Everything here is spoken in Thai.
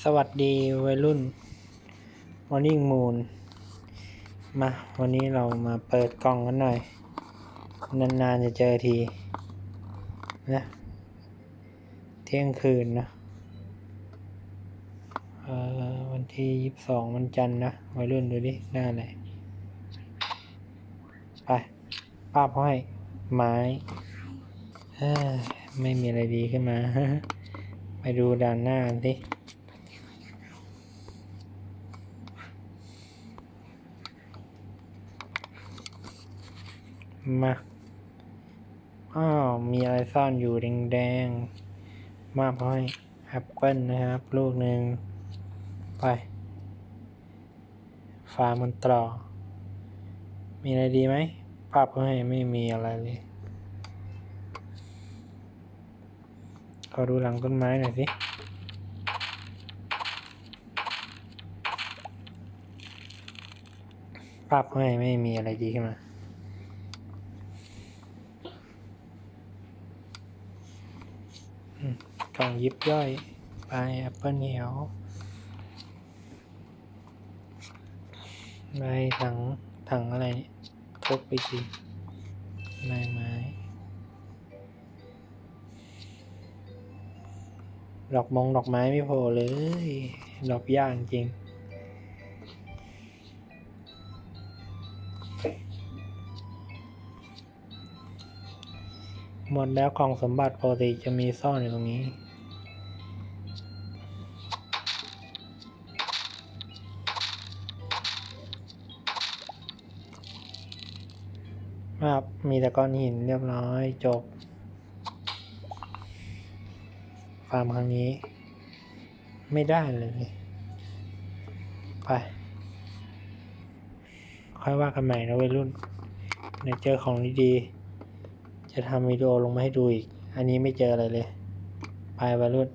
สวัสดีวัยรุ่น Morning Moon มา วันนี้เรามาเปิดกล่องกันหน่อย นานๆจะเจอทีนะเที่ยงคืนนะเอ่อวันที่ยี่สิบสองวันจันทร์นะวัยรุ่นดูดิหน้าไหนไปป้าบห้อยไม้เอ้ไม่มีอะไรดีขึ้นมา ไปดูด้านหน้ากันสิ มา อ้าว มีอะไรซ่อนอยู่แดงๆ มาพอยแอปเปิลนะครับ ลูกหนึ่ง ไป ฟาร์มันตรอ มีอะไรดีไหม ภาพให้ไม่มีอะไรเลยขอดูหลังต้นไม้หน่อยสิภาพให้ไม่มีอะไรดีขึ้นมา กล่องยิบย่อยปลายแอปเปิลเหนียวใบถังถังอะไรนี่ทุบไปทีไม้ไม้ดอกมงดอกไม้ไม่พอเลย ดอกย่างจริง หมดแล้วของสมบัติปกติจะมีซ่อนอยู่ตรงนี้ ครับมีแต่ก้อนหินเรียบร้อยจบ ฟาร์มครั้งนี้ ไม่ได้เลย ไป ค่อยว่ากันใหม่นะวัยรุ่นเดี๋ยวเจอของดีๆ จะทำวิดีโอลงมาให้ดูอีก อันนี้ไม่เจออะไรเลย ไปวัยรุ่น